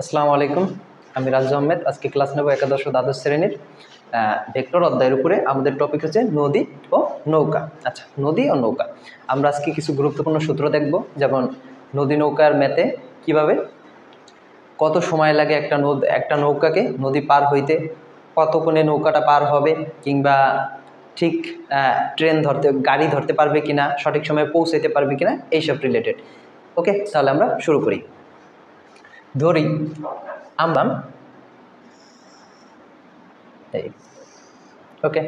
আসসালামু আলাইকুম। আমি রাজু আহমেদ, আজকে ক্লাস নেব একাদশ দ্বাদশ শ্রেণির ভেক্টর অধ্যায়ের উপরে। আমাদের টপিক হচ্ছে নদী ও নৌকা। আচ্ছা নদী ও নৌকা। আমরা আজকে কিছু গুরুত্বপূর্ণ সূত্র দেখব, যেমন নদী নৌকার ম্যাথে কীভাবে, কত সময় লাগে একটা নদ, একটা নৌকাকে নদী পার হইতে কতক্ষণে নৌকাটা পার হবে, কিংবা ঠিক ট্রেন ধরতে, গাড়ি ধরতে পারবে কিনা, সঠিক সময়ে পৌঁছাতে পারবে কিনা, এইসব রিলেটেড ওকে তাহলে আমরা শুরু করি। ধরি আমরা এই ওকে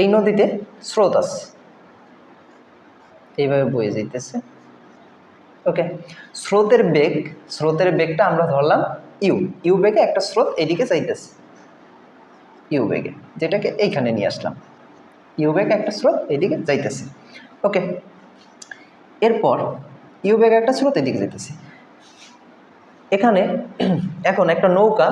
এই নদীতে স্রোত আছে। এইভাবে বয়ে যাইতেছে। ওকে স্রোতের বেগ, স্রোতের বেগটা আমরা ধরলাম ইউ। ইউ বেগে একটা স্রোত এদিকে যাইতেছে। ইউ বেগে, যেটাকে এইখানে নিয়ে আসলাম। ইউ বেগে একটা স্রোত এদিকে যাইতেছে। ওকে এরপর ইউ বেগে একটা স্রোত এদিকে যাইতেছে। এখানে এখন একটা নৌকা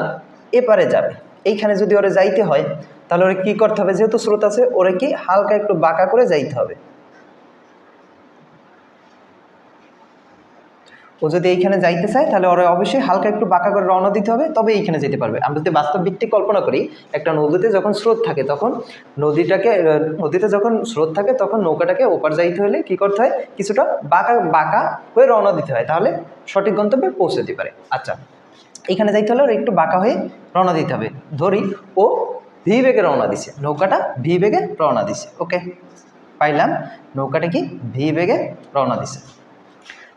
এপারে যাবে। এইখানে যদি ওরে যাইতে হয়, তাহলে ওরে কী করতে হবে? যেহেতু স্রোত আছে, ওরে কি হালকা একটু বাঁকা করে যাইতে হবে। ও যদি এইখানে যাইতে চায়, তাহলে ওরা অবশ্যই হালকা একটু বাঁকা করে রওনা দিতে হবে তবে এইখানে যেতে পারবে। আমরা যদি বাস্তব ভিত্তিক কল্পনা করি, একটা নদীতে যখন স্রোত থাকে, তখন নদীটাকে নদীতে যখন স্রোত থাকে, তখন নৌকাটাকে ওপার যাইতে হলে কি করতে হয়? কিছুটা বাঁকা বাঁকা হয়ে রওনা দিতে হয়, তাহলে সঠিক গন্তব্যে পৌঁছাতে পারে। আচ্ছা এখানে যাইতে হলে ওর একটু বাঁকা হয়ে রওনা দিতে হবে। ধরি, ও ভি বেগে রওনা দিছে, নৌকাটা ভি বেগে রওনা দিছে, ওকে? পাইলাম, নৌকাটা কি ভি বেগে রওনা দিছে।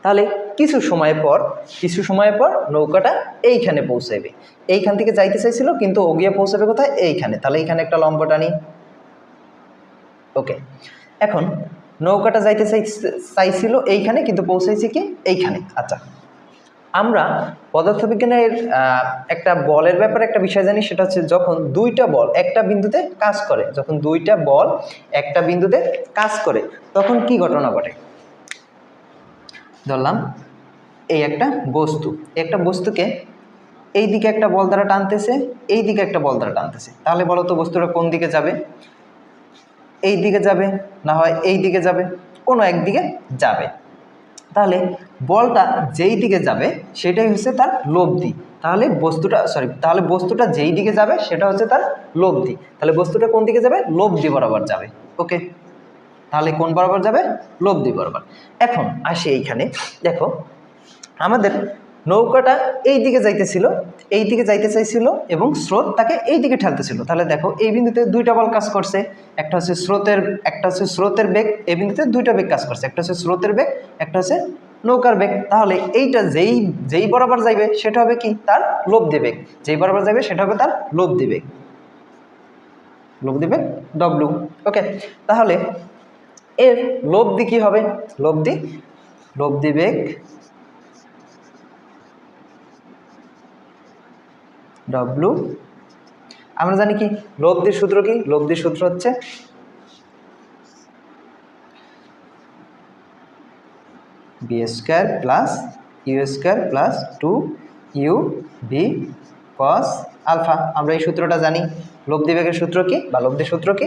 তাহলে কিছু সময় পর, কিছু সময় পর নৌকাটা এইখানে পৌঁছাবে এইখান থেকে যাইতে চাইছিল, কিন্তু ও গিয়ে পৌঁছাবে কোথায়? এইখানে। তাহলে এইখানে একটা লম্বা টানি। ওকে। এখন নৌকাটা যাইতে চাই চাইছিল এইখানে, কিন্তু পৌঁছাইছে কি? এইখানে। আচ্ছা। আমরা পদার্থবিজ্ঞানের একটা বলের ব্যাপারে একটা বিষয় জানি, সেটা হচ্ছে যখন দুইটা বল একটা বিন্দুতে কাজ করে, যখন দুইটা বল একটা বিন্দুতে কাজ করে, তখন কি ঘটনা ঘটে? ধরলাম, এই একটা বস্তু। একটা বস্তুকে এই দিকে একটা বল দ্বারা টানতেছে এই দিকে একটা বল দ্বারা টানতেছে। তাহলে বলো তো বস্তুটা কোন দিকে যাবে? এই দিকে যাবে, না হয় এই দিকে যাবে, কোনো একদিকে যাবে। তাহলে বলটা যেই দিকে যাবে, সেটাই হচ্ছে তার লব্ধি। তাহলে বস্তুটা সরি তাহলে বস্তুটা যেই দিকে যাবে, সেটা হচ্ছে তার লব্ধি। তাহলে বস্তুটা কোন দিকে যাবে? লব্ধি বরাবর যাবে। ওকে তাহলে কোন বরাবর যাবে? লব্ধি বরাবর। এখন আসি এইখানে। দেখো, আমাদের নৌকাটা এই দিকে যাইতেছিল এই দিকে যাইতে চাইছিল এবং স্রোত তাকে এই দিকে ঠেলতেছিল। তাহলে দেখো, এই বিন্দুতে দুইটা বল কাজ করছে। একটা হচ্ছে স্রোতের, একটা হচ্ছে স্রোতের বেগ, এই বিন্দুতে দুইটা বেগ কাজ করছে। একটা হচ্ছে স্রোতের বেগ, একটা হচ্ছে নৌকার বেগ। তাহলে এইটা যেই যেই বরাবর যাইবে, সেটা হবে কি? তার লব্ধি বেগ। যেই বরাবর যাবে সেটা হবে তার লব্ধি বেগ। লব্ধি বেগ ডব্লু ওকে তাহলে এর লব্ধি কি হবে? লব্ধি? লব্ধি বেগ ডব্লু আমরা জানি কি? লব্ধির সূত্র কি? লব্ধির সূত্র হচ্ছে B square plus U square plus two U B cos alpha আমরা এই সূত্রটা জানি। লব্ধি সূত্র কি? বা লব্ধির সূত্র কি?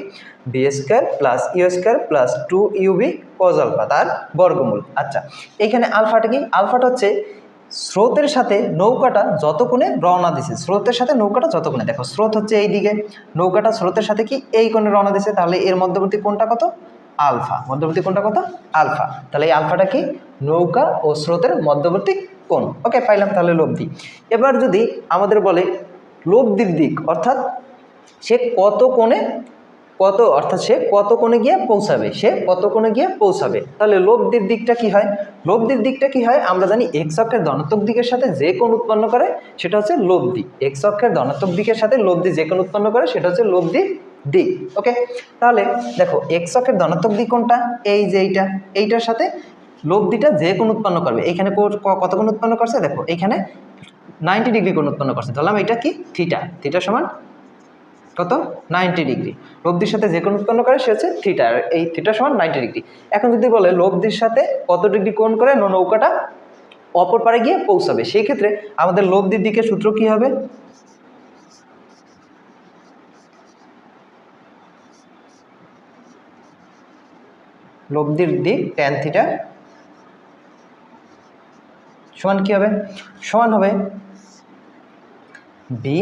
B square plus U square plus two U B cos alpha তার বর্গমূল। আচ্ছা এইখানে আলফাটা কি? আলফাটা হচ্ছে স্রোতের সাথে নৌকাটা যত কোণে রওনা দিছে, স্রোতের সাথে নৌকাটা যত কোণে। দেখো, স্রোত হচ্ছে এই দিকে, নৌকাটা স্রোতের সাথে কি এই কোণে রওনা দিছে? তাহলে এর মধ্যবর্তী কোণটা কত? আলফা। মধ্যবর্তী কোণটা কত? আলফা। তাহলে এই আলফাটা কি? নৌকা ও স্রোতের মধ্যবর্তী কোণ। ওকে, পাইলাম তাহলে লব্ধি। এবার যদি আমাদের বলে লব্ধির দিক, অর্থাৎ সে কত কোণে কত, অর্থাৎ সে কত কোণে গিয়ে পৌঁছাবে? সে কত কোণে গিয়ে পৌঁছাবে? তাহলে লব্ধির দিকটা কি হয়? লব্ধির দিকটা কি হয়? আমরা জানি এক্স অক্ষের ধনাত্মক দিকের সাথে যে কোণ উৎপন্ন করে, সেটা হচ্ছে লব্ধি। এক্স অক্ষের ধনাত্মক দিকের সাথে লব্ধি যে কোণ উৎপন্ন করে, সেটা হচ্ছে লব্ধি দিক। ওকে? তাহলে দেখো এক্স অক্ষের ধনাত্মক দিক কোনটা? এই যে এইটা। এইটার সাথে লব্ধিটা যে কোণ উৎপন্ন করবে। এইখানে কো- কত কোণ উৎপন্ন করছে? দেখো এইখানে নাইনটি ডিগ্রি কোণ উৎপন্ন করছে। ধরলাম এটা কি? থিটা থিটা সমান কত? Ninety degree. লব্ধির সাথে যে কোণ উৎপন্ন করে, সে হচ্ছে থিটা এই থিটা সমান নাইনটি ডিগ্রি। এখন যদি বলে লব্ধির সাথে কত ডিগ্রি কোণ করে নৌকাটা অপর পারে গিয়ে পৌঁছাবে। সেই ক্ষেত্রে আমাদের লব্ধির দিকে সূত্র কি হবে? লব্ধির দিক ট্যান থিটা সমান কি হবে? সমান হবে বি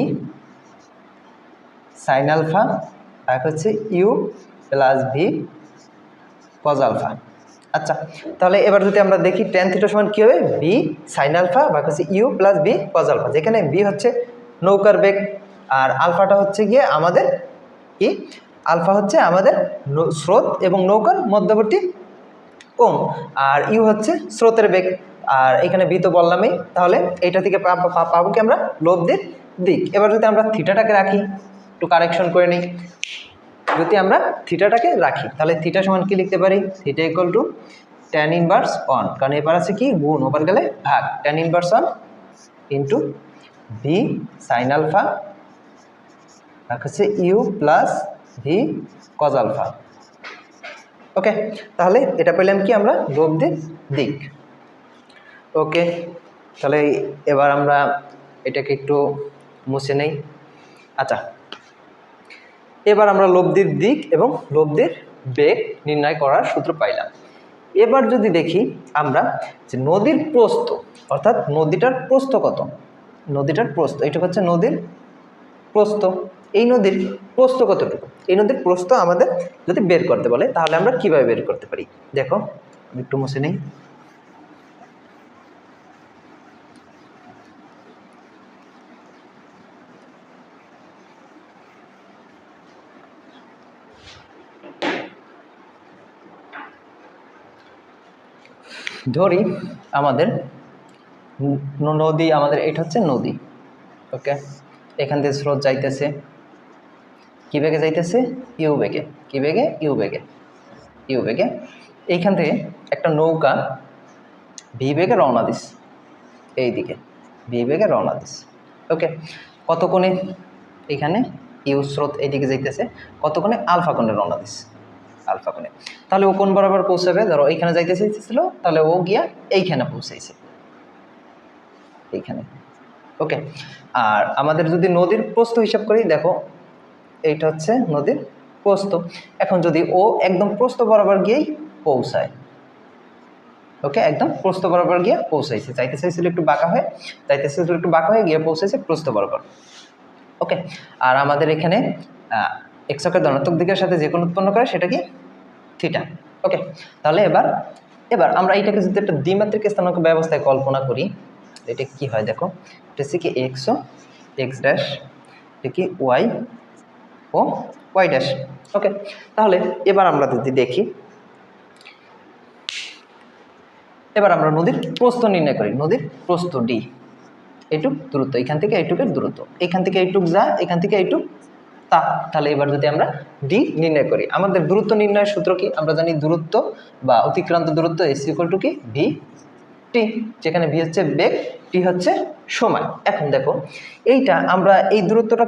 সাইন আলফা আর হচ্ছে U plus V cos alpha আচ্ছা তাহলে এবার যদি আমরা দেখি টেন থিটার সমান কী হবে? বি সাইন আলফা বা হচ্ছে U plus B cos alpha যেখানে বি হচ্ছে নৌকার বেগ, আর আলফাটা হচ্ছে গিয়ে আমাদের কি? আলফা হচ্ছে আমাদের স্রোত এবং নৌকার মধ্যবর্তী কোণ আর ইউ হচ্ছে স্রোতের বেগ। আর এখানে বি তো বললামই, তাহলে এইটা থেকে পাবো কি আমরা? লব্ধির দিক। এবার যদি আমরা থিটাটাকে রাখি একটু কারেকশন করে নিই। যদি আমরা থিটাটাকে রাখি, তাহলে থিটা সমান কি লিখতে পারি? Theta equal to tan inverse on কারণ এবার আছে কি? গুণ, ওপার গেলে ভাগ। Tan inverse on into V sine alpha হচ্ছে U plus V cos alpha okay তাহলে এটা পেলাম কি আমরা? লব্ধির দিক। ওকে তাহলে এবার আমরা এটাকে একটু মুছে নেই। আচ্ছা এবার আমরা লব্ধির দিক এবং লব্ধির বেগ নির্ণয় করার সূত্র পাইলাম। এবার যদি দেখি আমরা যে নদীর প্রস্থ, অর্থাৎ নদীটার প্রস্থ কত? নদীটার প্রস্থ এটা হচ্ছে নদীর প্রস্থ। এই নদীর প্রস্থ কতটুকু? এই নদীর প্রস্থ আমাদের যদি বের করতে বলে, তাহলে আমরা কীভাবে বের করতে পারি? দেখো একটু মুছে নেই। ধরি আমাদের নদী, আমাদের এটা হচ্ছে নদী। ওকে? এখান থেকে স্রোত যাইতেছে। কী বেগে যাইতেছে? ইউ বেগে। কী বেগে? ইউ বেগে। ইউ বেগে। এইখান থেকে একটা নৌকা ভি বেগে রওনা দিস। এই দিকে ভি বেগে রওনা দিস। ওকে? কত কোণে এখানে ইউ স্রোত এইদিকে যাইতেছে? কত কোণে আলফা কোণে রওনা দিস? আলফা কোণে। তাহলে ও কোন বরাবর পৌঁছাবে? ধরো এইখানে যাইতে চাইছিল তাহলে ও গিয়া এইখানে পৌঁছাইছে। এইখানে। ওকে। আর আমাদের যদি নদীর প্রস্থ হিসাব করি, দেখো, এইটা হচ্ছে নদীর প্রস্থ। এখন যদি ও একদম প্রস্থ বরাবর গিয়েই পৌঁছায়, ওকে, একদম প্রস্থ বরাবর গিয়ে পৌঁছাইছে। চাইতে চাইছিল একটু বাঁকা হয়ে চাইতে চাইছিল একটু বাঁকা হয়ে গিয়ে পৌঁছেছে প্রস্থ বরাবর। ওকে। আর আমাদের এখানে এক্সকের ধনাত্মক দিকের সাথে যে কোনো উৎপন্ন করে সেটা কি? থিটা ওকে তাহলে এবার এবার আমরা এইটাকে যদি একটা দ্বিমাত্রিক স্থানাঙ্ক ব্যবস্থায় কল্পনা করি, এটা কি হয় দেখো? এটা হচ্ছে কি এক্সও এক্স ড্যাশ এটা কি ওয়াই ও ওয়াই ড্যাশ ওকে তাহলে এবার আমরা যদি দেখি, এবার আমরা নদীর প্রস্থ নির্ণয় করি, নদীর প্রস্থ ডি এইটুক দূরত্ব, এখান থেকে এইটুকের দূরত্ব। এখান থেকে এইটুক যা, এখান থেকে এইটুক তা, তাহলে এবার যদি আমরা ডি নির্ণয় করি, আমাদের দূরত্ব নির্ণয়ের সূত্র কি? আমরা জানি দূরত্ব বা অতিক্রান্ত দূরত্ব এস ইকুয়াল টু কি? ভি টি যেখানে ভি হচ্ছে বেগ টি হচ্ছে সময় এখন দেখো, এইটা আমরা এই দূরত্বটা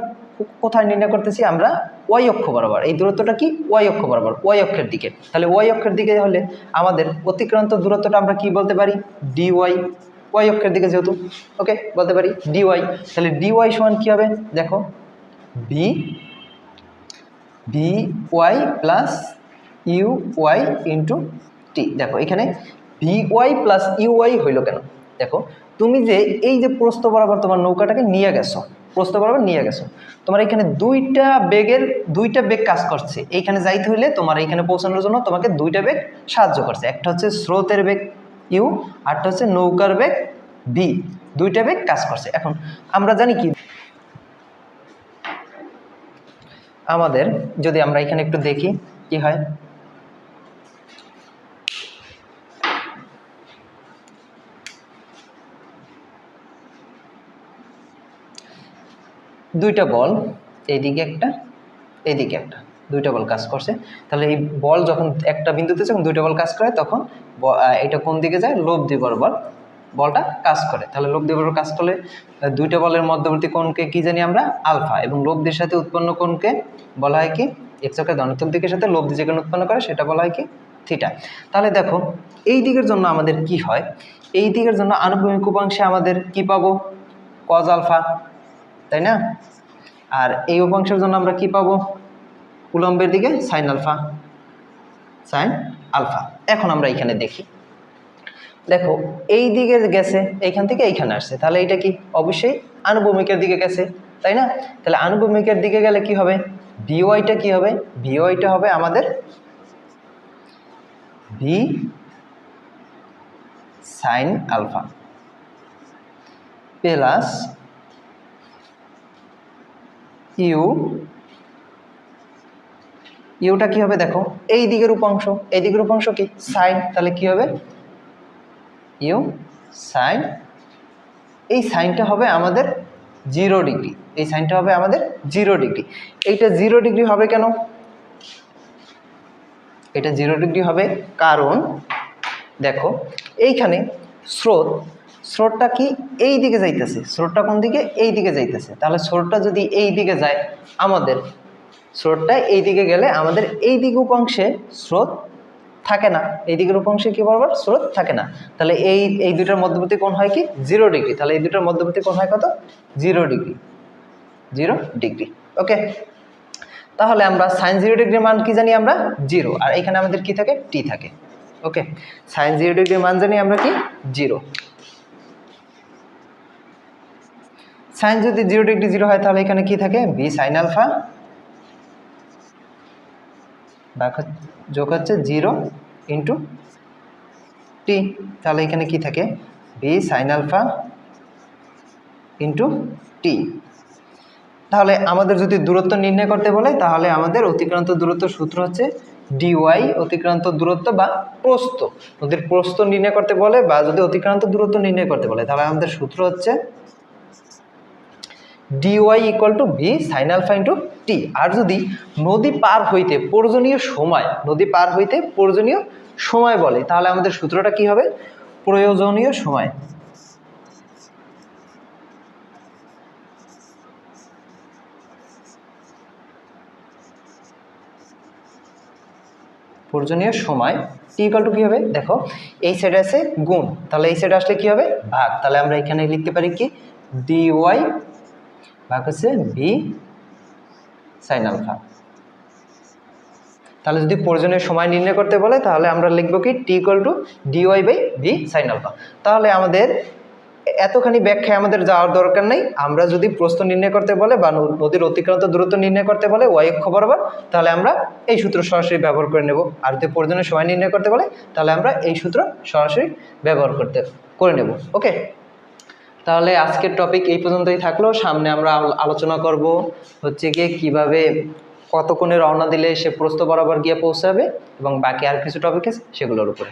কোথায় নির্ণয় করতেছি? আমরা ওয়াই অক্ষ বরাবর। এই দূরত্বটা কি? ওয়াই অক্ষ বরাবর ওয়াই অক্ষের দিকে। তাহলে ওয়াই অক্ষের দিকে হলে আমাদের অতিক্রান্ত দূরত্বটা আমরা কি বলতে পারি? ডি ওয়াই ওয়াই অক্ষের দিকে যেহেতু ওকে বলতে পারি ডি ওয়াই তাহলে ডি ওয়াই সমান কী হবে? দেখো B B Y plus U Y into T দেখো, এখানে V Y plus U Y হইল কেন? দেখো, তুমি যে এই যে প্রস্থ বরাবর তোমার নৌকাটাকে নিয়ে গেছো প্রস্ত বরাবর নিয়ে গেছো, তোমার এখানে দুইটা বেগের, দুইটা বেগ কাজ করছে। এইখানে যাইতে হইলে তোমার এইখানে পৌঁছানোর জন্য তোমাকে দুইটা বেগ সাহায্য করছে। একটা হচ্ছে স্রোতের বেগ ইউ আরটা হচ্ছে নৌকার বেগ বি দুইটা বেগ কাজ করছে। এখন আমরা জানি কি? আমাদের, যদি আমরা এখানে একটু দেখি, কি হয়? দুইটা বল, এইদিকে একটা এইদিকে একটা, দুইটা বল কাজ করছে। তাহলে এই বল যখন একটা বিন্দুতে যখন দুইটা বল কাজ করে, তখন এটা কোন দিকে যায়? লোভ দিয়ে বরাবর বলটা কাজ করে। তাহলে লোভ দিয়ে কাজ করলে দুইটা বলের মধ্যবর্তী কোণকে কি জানি আমরা? আলফা। এবং লোভ দির সাথে উৎপন্ন কোণকে বলা হয় কি? এক্সকের ধনাত্মক দিকের সাথে লোভ দিয়ে যে কোণ উৎপন্ন করে, সেটা বলা হয় কি? থিটা। তাহলে দেখো, এই দিকের জন্য আমাদের কি হয়? এই দিকের জন্য আনুভূমিক উপাংশে আমাদের কি পাবো? Cos alpha. তাই না? আর এই উপাংশের জন্য আমরা কি পাবো? উলম্বের দিকে সাইন আলফা। Sine alpha. এখন আমরা এখানে দেখি। দেখো, এই দিকে গেছে, এইখান থেকে এইখানে আসছে। তাহলে এটা কি? অবশ্যই আনুভূমিকের দিকে গেছে, তাই না? তাহলে আনুভূমিকের দিকে গেলে কি হবে? বিওয়াইটা কি হবে? বিওয়াইটা হবে আমাদের V sine alpha plus U Yuta কি হবে? দেখো, এই দিকের উপাংশ। এই দিকের উপাংশ কি? সাইন তাহলে কি হবে? ইউ সাইন, এই সাইনটা হবে আমাদের জিরো ডিগ্রি, এই সাইনটা হবে আমাদের জিরো ডিগ্রি। এইটা জিরো ডিগ্রি হবে কেন? এটা জিরো ডিগ্রি হবে কারণ, দেখো, এইখানে স্রোত, স্রোতটা কি এই দিকে যাইতেছে, স্রোতটা কোন দিকে? এই দিকে যাইতেছে। তাহলে স্রোতটা যদি এই দিকে যায়, আমাদের স্রোতটা এই দিকে গেলে আমাদের এই দিক উপাংশে স্রোত থাকে না। এই দিকের উপাংশে কি বরাবর? স্রোত থাকে না। তাহলে এই এই দুটার মধ্যবর্তী কোণ হয় কি? জিরো ডিগ্রি তাহলে এই দুটার মধ্যবর্তী কোণ হয় কত? Zero degree zero degree okay তাহলে আমরা সাইন জিরো ডিগ্রির মান কি জানি আমরা? জিরো আর এখানে আমাদের কি থাকে? টি থাকে। ওকে সাইন জিরো ডিগ্রির মান জানি আমরা কি? জিরো সাইন যদি জিরো ডিগ্রি জিরো হয়, তাহলে এখানে কি থাকে? বি সাইন আলফা যোগ হচ্ছে জিরো ইন্টু টি তাহলে এখানে কি থাকে? B sine alpha into T তাহলে আমাদের যদি দূরত্ব নির্ণয় করতে বলে, তাহলে আমাদের অতিক্রান্ত দূরত্ব সূত্র হচ্ছে ডিওয়াই অতিক্রান্ত দূরত্ব বা প্রস্থ। নদীর প্রস্থ নির্ণয় করতে বলে বা যদি অতিক্রান্ত দূরত্ব নির্ণয় করতে বলে, তাহলে আমাদের সূত্র হচ্ছে D Y equal to V sine alpha into T আর যদি নদী পার হইতে প্রয়োজনীয় সময়, নদী পার হইতে প্রয়োজনীয় সময় বলে, তাহলে আমাদের সূত্রটা কি হবে? প্রয়োজনীয় সময়। প্রয়োজনীয় সময় টি ইকাল টু কী হবে? দেখো, এই সাইডে আছে গুণ, তাহলে এই সাইডে আসলে কি হবে? ভাগ। তাহলে আমরা এখানে লিখতে পারি কি? ডি ওয়াই ভাগ হচ্ছে ভি সাইন আলফা তাহলে যদি প্রয়োজনীয় সময় নির্ণয় করতে বলে, তাহলে আমরা লিখব কি? T equal to D Y by B sine alpha তাহলে আমাদের এতখানি ব্যাখ্যায় আমাদের যাওয়ার দরকার নেই। আমরা যদি প্রশ্ন নির্ণয় করতে বলে বা নদীর অতিক্রান্ত দূরত্ব নির্ণয় করতে বলে ওয়াই অক্ষ বরাবর, তাহলে আমরা এই সূত্র সরাসরি ব্যবহার করে নেব। আর যদি প্রয়োজনীয় সময় নির্ণয় করতে বলে, তাহলে আমরা এই সূত্র সরাসরি ব্যবহার করতে করে নেব। ওকে তাহলে আজকের টপিক এই পর্যন্তই থাকল। সামনে আমরা আলোচনা করব হচ্ছে গিয়ে কীভাবে কতক্ষণে রওনা দিলে সে প্রস্ত বরাবর গিয়ে পৌঁছাবে এবং বাকি আর কিছু টপিক আছে সেগুলোর উপরে।